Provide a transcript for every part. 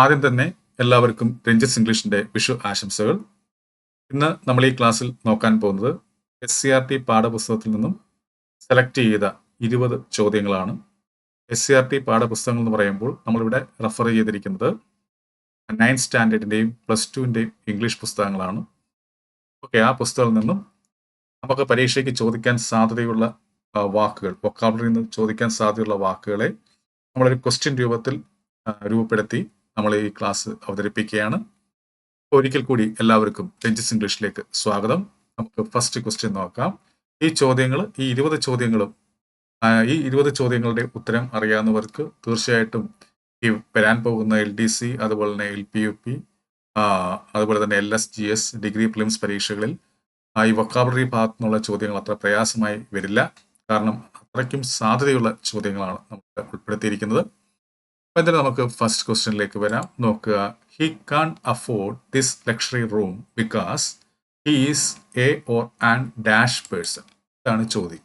ആദ്യം തന്നെ എല്ലാവർക്കും രഞ്ജിത്ത് ഇംഗ്ലീഷിന്റെ വിഷു ആശംസകൾ. ഇന്ന് നമ്മൾ ഈ ക്ലാസ്സിൽ നോക്കാൻ പോകുന്നത് എസ് സി ആർ ടി പാഠപുസ്തകത്തിൽ നിന്നും സെലക്ട് ചെയ്ത ഇരുപത് ചോദ്യങ്ങളാണ്. എസ് സി ആർ ടി പാഠപുസ്തകങ്ങൾ എന്ന് പറയുമ്പോൾ നമ്മളിവിടെ റെഫർ ചെയ്തിരിക്കുന്നത് നയൻത് സ്റ്റാൻഡേർഡിന്റെയും പ്ലസ് ടുവിന്റെയും ഇംഗ്ലീഷ് പുസ്തകങ്ങളാണ്. ഓക്കെ ആ പുസ്തകത്തിൽ നിന്നും നമുക്ക് പരീക്ഷയ്ക്ക് ചോദിക്കാൻ സാധ്യതയുള്ള വാക്കുകൾ വൊക്കാബുലറിയിൽ നിന്ന് ചോദിക്കാൻ സാധ്യതയുള്ള വാക്കുകളെ നമ്മളൊരു ക്വസ്റ്റ്യൻ രൂപത്തിൽ രൂപപ്പെടുത്തി നമ്മൾ ഈ ക്ലാസ് അവതരിപ്പിക്കുകയാണ്. ഒരിക്കൽ കൂടി എല്ലാവർക്കും രഞ്ജിസ് ഇംഗ്ലീഷിലേക്ക് സ്വാഗതം. നമുക്ക് ഫസ്റ്റ് ക്വസ്റ്റ്യൻ നോക്കാം. ഈ ചോദ്യങ്ങൾ ഈ ഇരുപത് ചോദ്യങ്ങളും ഈ ഇരുപത് ചോദ്യങ്ങളുടെ ഉത്തരം അറിയാവുന്നവർക്ക് തീർച്ചയായിട്ടും ഈ വരാൻ പോകുന്ന എൽ ഡി സി അതുപോലെ തന്നെ എൽ പി യു പി അതുപോലെ തന്നെ L S G S degree prelims പരീക്ഷകളിൽ ഈ വൊക്കാബുലറി ഭാഗത്തു നിന്നുള്ള ചോദ്യങ്ങൾ അത്ര പ്രയാസമായി വരില്ല. കാരണം അത്രയ്ക്കും സാധ്യതയുള്ള ചോദ്യങ്ങളാണ് നമുക്ക് ഉൾപ്പെടുത്തിയിരിക്കുന്നത്. എന്തായാലും നമുക്ക് ഫസ്റ്റ് ക്വസ്റ്റ്യനിലേക്ക് വരാം. നോക്കുക. He can't afford this luxury room because he is a or and dash person ഇതാണ് ചോദ്യം.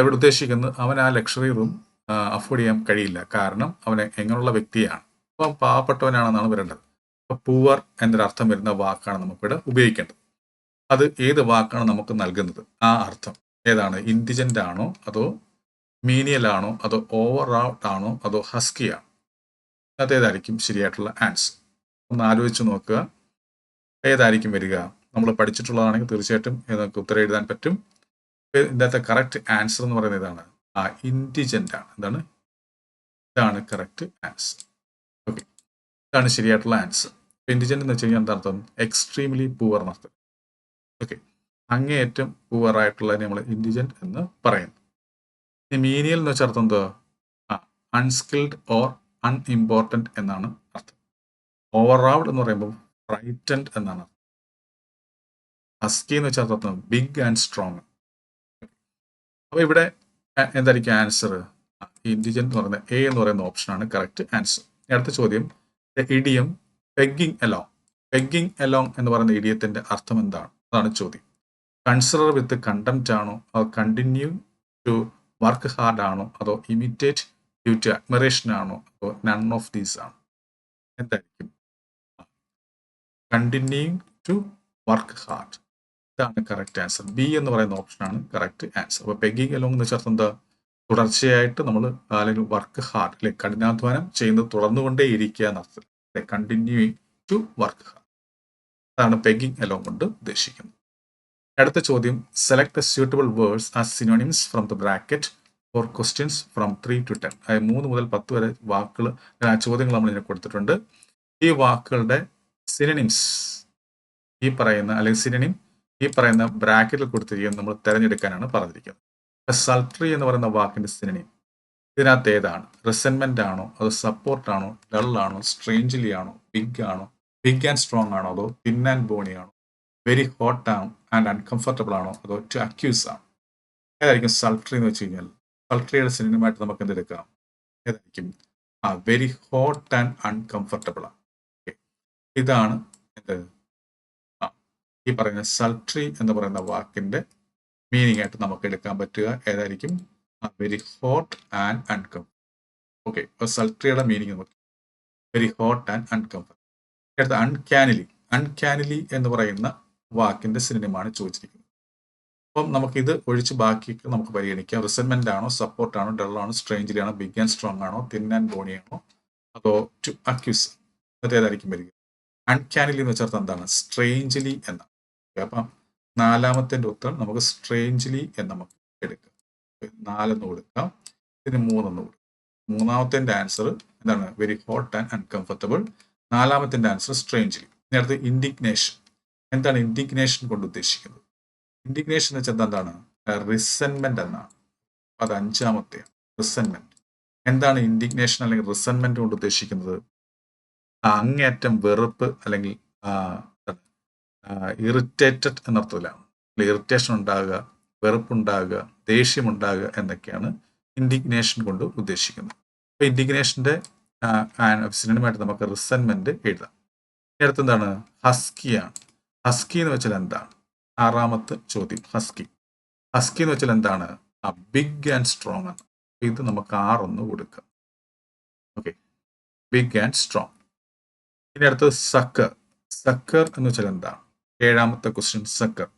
ഇവിടെ ഉദ്ദേശിക്കുന്നത്? അവൻ ആ ലക്ഷറി റൂം അഫോർഡ് ചെയ്യാൻ കഴിയില്ല. കാരണം അവൻ എങ്ങനെയുള്ള വ്യക്തിയാണ്. അപ്പം പാവപ്പെട്ടവനാണെന്നാണ് വരേണ്ടത്. അപ്പൊ പൂവർ എന്നൊരർത്ഥം വരുന്ന വാക്കാണ് നമുക്കിവിടെ ഉപയോഗിക്കേണ്ടത്. അത് ഏത് വാക്കാണ് നമുക്ക് നൽകുന്നത്? ആ അർത്ഥം. ഏതാണ്? ഇൻഡിജന്റ് ആണോ? അതോ മീനിയൽ ആണോ? അതോ ഓവർ ആണോ? അതോ ഹസ്കി ആണോ? അതേതായിരിക്കും ശരിയായിട്ടുള്ള ആൻസർ? ഒന്ന് ആലോചിച്ച് നോക്കുക. ഏതായിരിക്കും വരിക? നമ്മൾ പഠിച്ചിട്ടുള്ളതാണെങ്കിൽ തീർച്ചയായിട്ടും നമുക്ക് ഉത്തരം എഴുതാൻ പറ്റും. ഇതിനകത്തെ കറക്റ്റ് ആൻസർ എന്ന് പറയുന്നത് ഇതാണ്. ആ ഇന്റിജന്റ് ആണ്. എന്താണ്? ഇതാണ് കറക്റ്റ് ആൻസർ ഓക്കെ ഇതാണ് ശരിയായിട്ടുള്ള ആൻസർ ഇൻഡിജന്റ് എന്ന് വെച്ച് കഴിഞ്ഞാൽ എന്താ അർത്ഥം? എക്സ്ട്രീംലി പൂവർ എന്നർത്ഥം ഓക്കെ അങ്ങേയറ്റം പൂവർ ആയിട്ടുള്ളതിനെ നമ്മൾ ഇന്റിജന്റ് എന്ന് പറയുന്നു. മീനിയൽ എന്ന് വെച്ചാൽ അർത്ഥം എന്തോ ആ അൺസ്കിൽഡ് ഓർ അൺഇമ്പോർട്ടന്റ് എന്നാണ് അർത്ഥം. ഓവർ റൗഡ് എന്ന് പറയുമ്പോൾ ഫ്രൈറ്റൻഡ് എന്നാണ് അർത്ഥം. ഹസ്കി എന്ന് വെച്ചാൽ അർത്ഥം ബിഗ് ആൻഡ് സ്ട്രോങ് അപ്പോൾ ഇവിടെ എന്തായിരിക്കും ആൻസർ ഇൻഡിജൻ എന്ന് പറയുന്ന എ എന്ന് പറയുന്ന ഓപ്ഷനാണ് കറക്റ്റ് ആൻസർ അടുത്ത ചോദ്യം idiom pegging along pegging along എന്ന് പറയുന്ന ഇഡിയത്തിന്റെ അർത്ഥം എന്താണ്? അതാണ് ചോദ്യം. കൺസിഡർ വിത്ത് കണ്ടംറ്റ് ആണോ? അതോ കണ്ടിന്യൂ ടു വർക്ക് ഹാർഡ് ആണോ? അതോ ഇമിറ്റേറ്റ് ഡ്യൂ ടു ആണോ? അതോ നൺ ഓഫ് ദീസ് ആണോ. എന്തായിരിക്കും? കണ്ടിന്യൂ ടു വർക്ക് ഹാർഡ് ഇതാണ് കറക്റ്റ് ആൻസർ ബി എന്ന് പറയുന്ന ഓപ്ഷനാണ് കറക്റ്റ് ആൻസർ അപ്പോൾ പെഗിങ് അലോങ് എന്ന് ചേർത്ത് എന്താ? തുടർച്ചയായിട്ട് നമ്മൾ അല്ലെങ്കിൽ വർക്ക് ഹാർഡ് അല്ലെ കഠിനാധ്വാനം ചെയ്യുന്നത് തുടർന്നുകൊണ്ടേ ഇരിക്കുക എന്നർത്ഥം. അല്ലെ? കണ്ടിന്യൂയിങ് ടു വർക്ക് ഹാർഡ് അതാണ് പെഗിങ് അലോങ് കൊണ്ട് ഉദ്ദേശിക്കുന്നത്. അടുത്ത ചോദ്യം. Select the suitable words as synonyms from the bracket for questions from three to ten അതായത് മൂന്ന് മുതൽ പത്ത് വരെ വാക്കുകൾ ആ, ചോദ്യങ്ങൾ നമ്മൾ ഇതിനെ കൊടുത്തിട്ടുണ്ട്. ഈ വാക്കുകളുടെ സിനിനിംസ് ഈ പറയുന്ന അല്ലെങ്കിൽ സിനിനിം ഈ പറയുന്ന ബ്രാക്കറ്റിൽ കൊടുത്തിരിക്കുന്നത് നമ്മൾ തിരഞ്ഞെടുക്കാനാണ് പറഞ്ഞിരിക്കുന്നത്. സൾട്രി എന്ന് പറയുന്ന വാക്കിന്റെ സിനിനിം ഇതിനകത്ത് ഏതാണ്? റിസെൻമെന്റ് ആണോ? അതോ സപ്പോർട്ട് ആണോ? ഡൾ ആണോ? സ്ട്രേഞ്ച്ലി ആണോ? ബിഗ് ആണോ? ബിഗ് ആൻഡ് സ്ട്രോങ് ആണോ? അതോ തിൻ ആൻഡ് ബോണി ആണോ? വെരി ഹോട്ട് ആണോ? ആൻഡ് അൺകംഫർട്ടബിൾ ആണോ? അതോ ടു അക്യൂസ് ആണോ? ഏതായിരിക്കും സൾട്രി എന്ന് വെച്ച് കഴിഞ്ഞാൽ സൾട്രിയുടെ സിനിമയായിട്ട് നമുക്ക് എന്തെടുക്കാം ഏതായിരിക്കും? ആ വെരി ഹോട്ട് ആൻഡ് അൺകംഫർട്ടബിൾ ആണ്. ഇതാണ് എന്ത് ഈ പറയുന്ന സൾട്രി എന്ന് പറയുന്ന വാക്കിന്റെ മീനിങ് ആയിട്ട് നമുക്ക് എടുക്കാൻ പറ്റുക. ഏതായിരിക്കും? Very hot and uncomfortable okay അപ്പോൾ സൾട്രിയുടെ മീനിങ് നമുക്ക് വെരി ഹോട്ട് ആൻഡ് അൺകംഫർട്ടബിൾ അടുത്ത അൺകാനിലി അൺകാനിലി എന്ന് പറയുന്ന വാക്കിന്റെ സിനിമയാണ് ചോദിച്ചിരിക്കുന്നത്. അപ്പം നമുക്കിത് ഒഴിച്ച് ബാക്കിയൊക്കെ നമുക്ക് പരിഗണിക്കാം. റിസൻമെന്റ് ആണോ സപ്പോർട്ട് ആണോ ഡൾ ആണോ സ്ട്രേഞ്ചിലി ആണോ ബിഗ് ആൻഡ് സ്ട്രോങ് ആണോ തിൻ ആൻഡ് ബോണി ആണോ അതോ ടു അക്യൂസ് ഏതായിരിക്കും വരിക. അൺകാനിലി എന്ന് വെച്ചാൽ എന്താണ്? സ്ട്രേഞ്ചിലി എന്ന. അപ്പം നാലാമത്തെ ഉത്തരം നമുക്ക് സ്ട്രേഞ്ചിലി എന്ന് നമുക്ക് എടുക്കാം. നാലെന്ന് കൊടുക്കാം. പിന്നെ മൂന്നെന്ന് കൊടുക്കാം. മൂന്നാമത്തെ ആൻസർ എന്താണ്? വെരി ഹോട്ട് ആൻഡ് അൺകംഫർട്ടബിൾ നാലാമത്തെ ആൻസർ സ്ട്രേഞ്ച്ലി നേരത്തെ ഇൻഡിഗ്നേഷൻ എന്താണ് ഇൻഡിഗ്നേഷൻ കൊണ്ട് ഉദ്ദേശിക്കുന്നത്? ഇൻഡിഗ്നേഷൻ എന്ന് വെച്ചാൽ എന്താണ് റിസെന്റ്മെന്റ് എന്നാണ് അത് അഞ്ചാമത്തെ റിസെന്റ്മെന്റ് എന്താണ് ഇൻഡിഗ്നേഷൻ അല്ലെങ്കിൽ റിസെന്റ്മെന്റ് കൊണ്ട് ഉദ്ദേശിക്കുന്നത്? അങ്ങേയറ്റം വെറുപ്പ് അല്ലെങ്കിൽ ഇറിറ്റേറ്റഡ് എന്നർത്ഥത്തിലാണ് ഇറിറ്റേഷൻ ഉണ്ടാകുക വെറുപ്പുണ്ടാകുക ദേഷ്യമുണ്ടാകുക എന്നൊക്കെയാണ് ഇൻഡിഗ്നേഷൻ കൊണ്ട് ഉദ്ദേശിക്കുന്നത്. അപ്പൊ ഇൻഡിഗ്നേഷന്റെ സിനിമയായിട്ട് നമുക്ക് റിസെന്റ്മെന്റ് എഴുതാം. അടുത്തെന്താണ്? ഹസ്കിയാണ്. ഹസ്കി എന്ന് വെച്ചാൽ എന്താണ്? ആറാമത്തെ ചോദ്യം ഹസ്കി. ഹസ്കി എന്ന് വെച്ചാൽ എന്താണ്? ആ ബിഗ് ആൻഡ് സ്ട്രോങ് ആണ്. ഇത് നമുക്ക് ആറൊന്ന് കൊടുക്കാം. ഓക്കെ ബിഗ് ആൻഡ് സ്ട്രോങ് ഇനി അടുത്തത് സക്കർ. സക്കർ എന്ന് വെച്ചാൽ എന്താണ് ഏഴാമത്തെ ക്വസ്റ്റ്യൻ സക്കർ.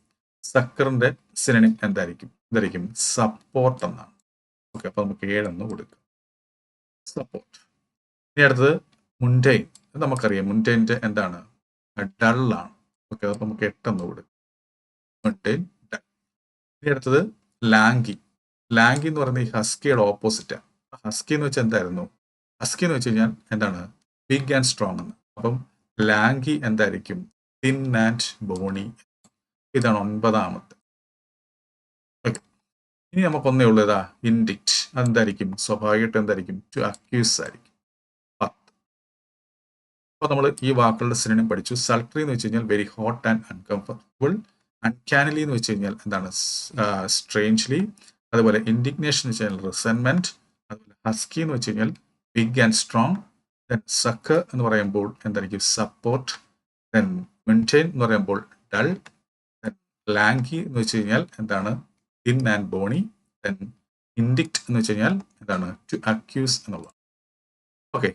സക്കറിന്റെ സിനിമ എന്തായിരിക്കും? എന്തായിരിക്കും സപ്പോർട്ട് എന്നാണ്. ഓക്കെ അപ്പൊ നമുക്ക് ഏഴെന്ന് കൊടുക്കാം. സപ്പോർട്ട് ഇനി അടുത്തത് മുൻഡൈൻ അത് നമുക്കറിയാം. മുൻഡൈന്റെ എന്താണ്? ഡള്ളാണ് ഓക്കെ അപ്പൊ നമുക്ക് എട്ടെന്ന് കൊടുക്കാം. ഡൾ ഇനി അടുത്തത് ലാങ്കി ലാങ്കി എന്ന് പറയുന്നത് ഈ ഹസ്കിയുടെ ഓപ്പോസിറ്റാണ് ഹസ്കി എന്ന് വെച്ചാൽ എന്തായിരുന്നു? ഹസ്കി എന്ന് വെച്ച് കഴിഞ്ഞാൽ എന്താണ്? ബിഗ് ആൻഡ് സ്ട്രോങ് എന്ന് അപ്പം ലാങ്കി എന്തായിരിക്കും? തിൻ ആൻഡ് ബോണി ഇതാണ് ഒൻപതാമത്തെ. ഇനി നമുക്കൊന്നേ ഉള്ളൂ ഇതാ ഇൻഡിക്റ്റ് അതെന്തായിരിക്കും? സ്വാഭാവികമായിട്ട് എന്തായിരിക്കും? ടു അക്യൂസ് ആയിരിക്കും. പത്ത്. അപ്പോൾ നമ്മൾ ഈ വാക്കുകളുടെ സിനിമ പഠിച്ചു. സൾട്ടറി എന്ന് വെച്ച് കഴിഞ്ഞാൽ very hot and uncomfortable uncannily എന്ന് വെച്ച് കഴിഞ്ഞാൽ എന്താണ്? സ്ട്രേഞ്ച്ലി അതുപോലെ ഇൻഡിഗ്നേഷൻ എന്ന് വെച്ച് കഴിഞ്ഞാൽ റിസെൻമെന്റ് അതുപോലെ ഹസ്കി എന്ന് വെച്ച് കഴിഞ്ഞാൽ big and strong then suck എന്ന് പറയുമ്പോൾ എന്തായിരിക്കും സപ്പോർട്ട് ദെൻ മെയിന്റെയിൻ എന്ന് പറയുമ്പോൾ ഡൾ ദെൻ ലാങ്കി എന്ന് വെച്ച് കഴിഞ്ഞാൽ എന്താണ്? Thin and bony then indict എന്ന് വെച്ച് കഴിഞ്ഞാൽ എന്താണ്? ടു അക്യൂസ് എന്നുള്ളത്. ഓക്കെ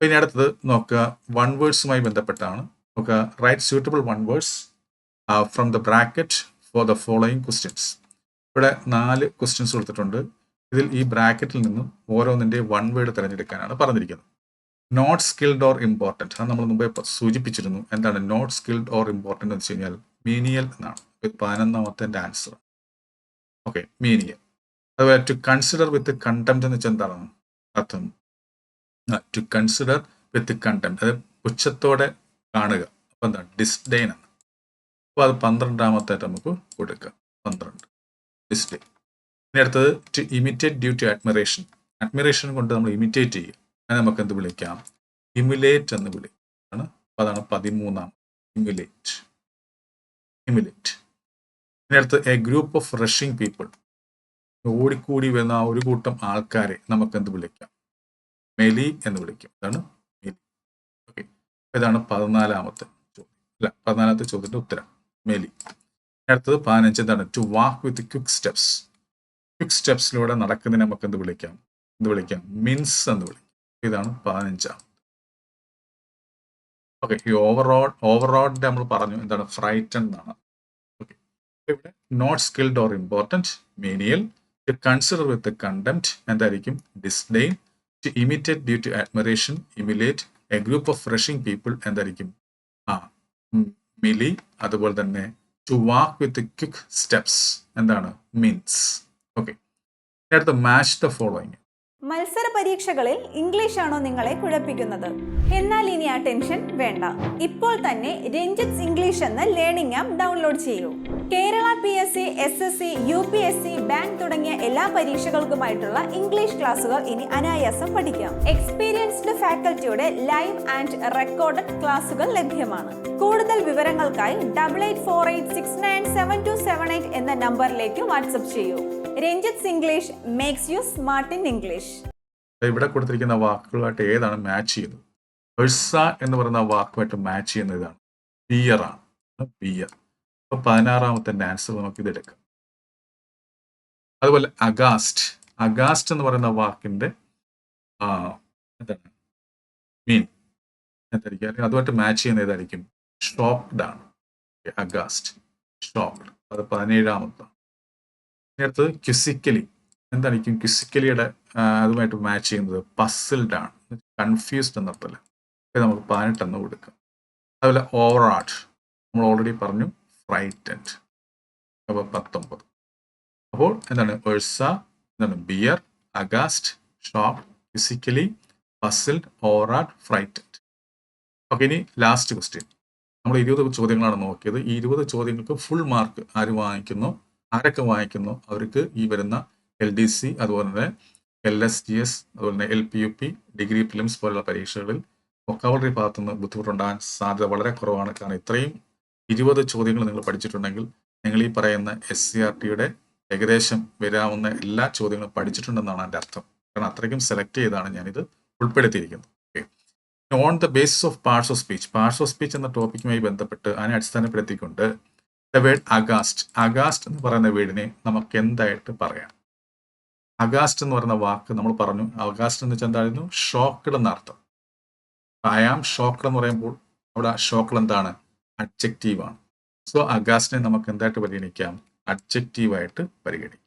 പിന്നെ അടുത്തത് നോക്കുക. വൺ വേർഡ്സുമായി ബന്ധപ്പെട്ടാണ്. നോക്കുക. Write suitable one words from the bracket for the following questions ഇവിടെ നാല് ക്വസ്റ്റ്യൻസ് കൊടുത്തിട്ടുണ്ട്. ഇതിൽ ഈ ബ്രാക്കറ്റിൽ നിന്നും ഓരോന്നിന്റെ വൺ വേർഡ് തിരഞ്ഞെടുക്കാനാണ് പറഞ്ഞിരിക്കുന്നത്. നോട്ട് സ്കിൽഡ് ഓർ ഇമ്പോർട്ടന്റ് അത് നമ്മൾ മുമ്പേ സൂചിപ്പിച്ചിരുന്നു. എന്താണ് നോട്ട് സ്കിൽഡ് ഓർ ഇമ്പോർട്ടന്റ് എന്ന് വെച്ച് കഴിഞ്ഞാൽ മീനിയൽ എന്നാണ്. പതിനൊന്നാമത്തെ ആൻസർ ഓക്കെ മീനിയൽ അതുപോലെ ടു കൺസിഡർ വിത്ത് കണ്ടംപ്റ്റ് എന്ന് വെച്ചാൽ എന്താണ്? അർത്ഥം? ടു കൺസിഡർ വിത്ത് കണ്ടംപ്റ്റ് അത് പുച്ഛത്തോടെ കാണുക. അപ്പം എന്താണ് ഡിസ്ഡെയിൻ ആണ്. അപ്പോൾ അത് പന്ത്രണ്ടാമത്തായിട്ട് നമുക്ക് കൊടുക്കാം. പന്ത്രണ്ട്. ലിസ്റ്റ് ഇനി അടുത്തത് to imitate due to admiration admiration കൊണ്ട് നമ്മൾ ഇമിറ്റേറ്റ് ചെയ്യും. അത് നമുക്ക് എന്ത് വിളിക്കാം? ഇമുലേറ്റ് എന്ന് വിളിക്കാം. ആണ്. അപ്പോൾ അതാണ് പതിമൂന്നാം. ഇമുലേറ്റ് ഇമുലേറ്റ് ഇനി അടുത്ത് a group of rushing people ഓടിക്കൂടി വരുന്ന ആ ഒരു കൂട്ടം ആൾക്കാരെ നമുക്ക് എന്ത് വിളിക്കാം? മെലി എന്ന് വിളിക്കും. അതാണ് മെലി ഓക്കെ ഇതാണ് പതിനാലാമത്തെ ചോദ്യം. അല്ല പതിനാലാമത്തെ ചോദ്യത്തിന്റെ ഉത്തരം. മെലി. അടുത്തത് പതിനഞ്ച്. എന്താണ്? To walk with quick steps quick സ്റ്റെപ്സിലൂടെ നടക്കുന്നതിനെ നമുക്ക് എന്ത് വിളിക്കാം? എന്ത് വിളിക്കാം? മിൻസ് എന്ന് വിളിക്കാം. ഇതാണ് പതിനഞ്ചാം. ഓക്കെ ഈ ഓവറോൾ ഓവറോളിന്റെ നമ്മൾ പറഞ്ഞു എന്താണ് ഫ്രൈറ്റൺ എന്നാണ്. ഓക്കെ ഇവിടെ not skilled or important menial to consider with contempt എന്തായിരിക്കും? Disdain to imitate due to admiration emulate a group of rushing people എന്തായിരിക്കും? ആ മിലി അതുപോലെ തന്നെ to walk with quick steps എന്താണ്? മീൻസ് ഓക്കെ അടുത്ത match the following മത്സര പരീക്ഷകളിൽ English ആണോ നിങ്ങളെ കുഴപ്പിക്കുന്നത്? എന്നാൽ ഇനി ആ ടെൻഷൻ വേണ്ട. ഇപ്പോൾ തന്നെ രഞ്ജിത്സ് ഇംഗ്ലീഷ് എന്ന ലേണിംഗ് ആപ്പ് ഡൗൺലോഡ് ചെയ്യൂ. Kerala P S C S S C U P S C bank തുടങ്ങിയ എല്ലാ പരീക്ഷകൾക്കുമായിട്ടുള്ള ഇംഗ്ലീഷ് ക്ലാസുകൾ ഇനി അനായാസം പഠിക്കാം. എക്സ്പീരിയൻസ്ഡ് ഫാക്കൽറ്റിയുടെ ലൈവ് ആൻഡ് റെക്കോർഡ് ക്ലാസുകൾ ലഭ്യമാണ്. കൂടുതൽ വിവരങ്ങൾക്കായി double eight four eight six nine seven two seven eight എന്ന നമ്പറിലേക്ക് വാട്സപ്പ് ചെയ്യൂ. Ranjith's English makes you smart in English ഇവിടെ കൊടുത്തിരിക്കുന്ന വാക്കുകളായിട്ട് ഏതാണ് മാച്ച് ചെയ്യുന്നത്? എന്ന് പറയുന്ന വാക്കുമായിട്ട് മാച്ച് ചെയ്യുന്ന ഇതാണ്. ബിയർ ആണ്. ബിയർ അപ്പൊ പതിനാറാമത്തെ ആൻസർ നമുക്ക് ഇത് എടുക്കാം അതുപോലെ അഗാസ്റ്റ് അഗാസ്റ്റ് എന്ന് പറയുന്ന വാക്കിന്റെ മീൻ എന്തായിരിക്കും? അല്ലെങ്കിൽ അതുമായിട്ട് മാച്ച് ചെയ്യുന്ന ഏതായിരിക്കും? ഷോക്ക്ഡ് ആണ്. അഗാസ്റ്റ് ഷോക്ക്ഡ് അത് പതിനേഴാമത്തെ. അടുത്തത് ക്യുസിക്കലി എന്തായിരിക്കും ക്യുസിക്കലിയുടെ അതുമായിട്ട് മാച്ച് ചെയ്യുന്നത്? പസിൽഡ് ആണ്. കൺഫ്യൂസ്ഡ് എന്നർത്ഥമല്ല. നമുക്ക് പതിനെട്ടെന്ന് കൊടുക്കാം. അതുപോലെ ഓവർ ആർട്ട് നമ്മൾ ഓൾറെഡി പറഞ്ഞു. ഫ്രൈറ്റൻഡ് അപ്പോൾ പത്തൊമ്പത്. അപ്പോൾ എന്താണ്? ഒഴ്സ എന്താണ്? Beer aghast shop physically puzzled ഓറാഡ് frightened. Okay ഇനി ലാസ്റ്റ് ക്വസ്റ്റ്യൻ നമ്മൾ ഇരുപത് ചോദ്യങ്ങളാണ് നോക്കിയത്. ഈ ഇരുപത് ചോദ്യങ്ങൾക്ക് ഫുൾ മാർക്ക് ആര് വാങ്ങിക്കുന്നു? ആരൊക്കെ വാങ്ങിക്കുന്നു? അവർക്ക് ഈ വരുന്ന എൽ ഡി സി അതുപോലെ തന്നെ എൽ എസ് ജി എസ് അതുപോലെ തന്നെ L P U P degree prelims പോലുള്ള പരീക്ഷകളിൽ വൊക്കാബിലറി ഭാഗത്തുനിന്ന് ബുദ്ധിമുട്ടുണ്ടാകാൻ സാധ്യത വളരെ കുറവാണ്. കാരണം ഇത്രയും ഇരുപത് ചോദ്യങ്ങൾ നിങ്ങൾ പഠിച്ചിട്ടുണ്ടെങ്കിൽ നിങ്ങൾ ഈ പറയുന്ന എസ് സി ആർ ടിയുടെ ഏകദേശം വരാവുന്ന എല്ലാ ചോദ്യങ്ങളും പഠിച്ചിട്ടുണ്ടെന്നാണ് എന്റെ അർത്ഥം. കാരണം അത്രയ്ക്കും സെലക്ട് ചെയ്താണ് ഞാനിത് ഉൾപ്പെടുത്തിയിരിക്കുന്നത്. Okay on the basis of parts of speech parts of speech എന്ന ടോപ്പിക്കുമായി ബന്ധപ്പെട്ട് അതിനെ അടിസ്ഥാനപ്പെടുത്തിക്കൊണ്ട് ദ വേർഡ് അഗാസ്റ്റ് അഗാസ്റ്റ് എന്ന് പറയുന്ന വീടിനെ നമുക്ക് എന്തായിട്ട് പറയാം? അഗാസ്റ്റ് എന്ന് പറയുന്ന വാക്ക് നമ്മൾ പറഞ്ഞു. അഗാസ്റ്റ് എന്ന് വെച്ചാൽ എന്തായിരുന്നു? ഷോക്ക്ഡ് എന്ന അർത്ഥം ഐ ആം ഷോക്ക്ഡ് എന്ന് പറയുമ്പോൾ അവിടെ ഷോക്ക്ഡ് എന്താണ്? അഡ്ജക്റ്റീവ് ആണ് സോ അഗാസ്റ്റിനെ നമുക്ക് എന്തായിട്ട് പരിഗണിക്കാം? അഡ്ജക്റ്റീവ് ആയിട്ട് പരിഗണിക്കാം.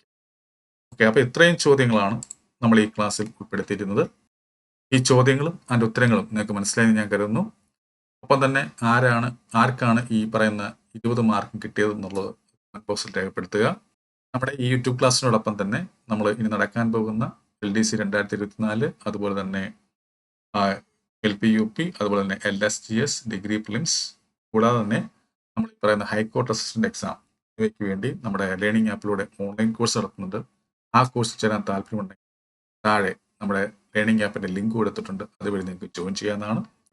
ഓക്കെ അപ്പോൾ ഇത്രയും ചോദ്യങ്ങളാണ് നമ്മൾ ഈ ക്ലാസ്സിൽ ഉൾപ്പെടുത്തിയിരുന്നത്. ഈ ചോദ്യങ്ങളും അതിന്റെ ഉത്തരങ്ങളും നിങ്ങൾക്ക് മനസ്സിലായെന്ന് ഞാൻ കരുതുന്നു. ഒപ്പം തന്നെ ആരാണ് ആർക്കാണ് ഈ പറയുന്ന ഇരുപത് മാർക്ക് കിട്ടിയത് എന്നുള്ളത് കമന്റ് ബോക്സിൽ രേഖപ്പെടുത്തുക. നമ്മുടെ ഈ യൂട്യൂബ് ക്ലാസ്സിനോടൊപ്പം തന്നെ നമ്മൾ ഇനി നടക്കാൻ പോകുന്ന എൽ ഡി സി രണ്ടായിരത്തി ഇരുപത്തിനാല് അതുപോലെ തന്നെ എൽ പി യു പി അതുപോലെ തന്നെ L S G S degree prelims കൂടാതെ തന്നെ നമ്മൾ പറയുന്ന ഹൈക്കോർട്ട് അസിസ്റ്റന്റ് എക്സാം ഇവയ്ക്ക് വേണ്ടി നമ്മുടെ ലേണിംഗ് ആപ്പിലൂടെ ഓൺലൈൻ കോഴ്സ് നടത്തുന്നുണ്ട്. ആ കോഴ്സ് ചേരാൻ താല്പര്യമുണ്ടെങ്കിൽ താഴെ നമ്മുടെ ലേണിംഗ് ആപ്പിന്റെ ലിങ്ക് കൊടുത്തിട്ടുണ്ട്. അതുവഴി നിങ്ങൾക്ക് ജോയിൻ ചെയ്യാവുന്നതാണ്.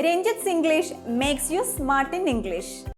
Ranjith English makes you smart in English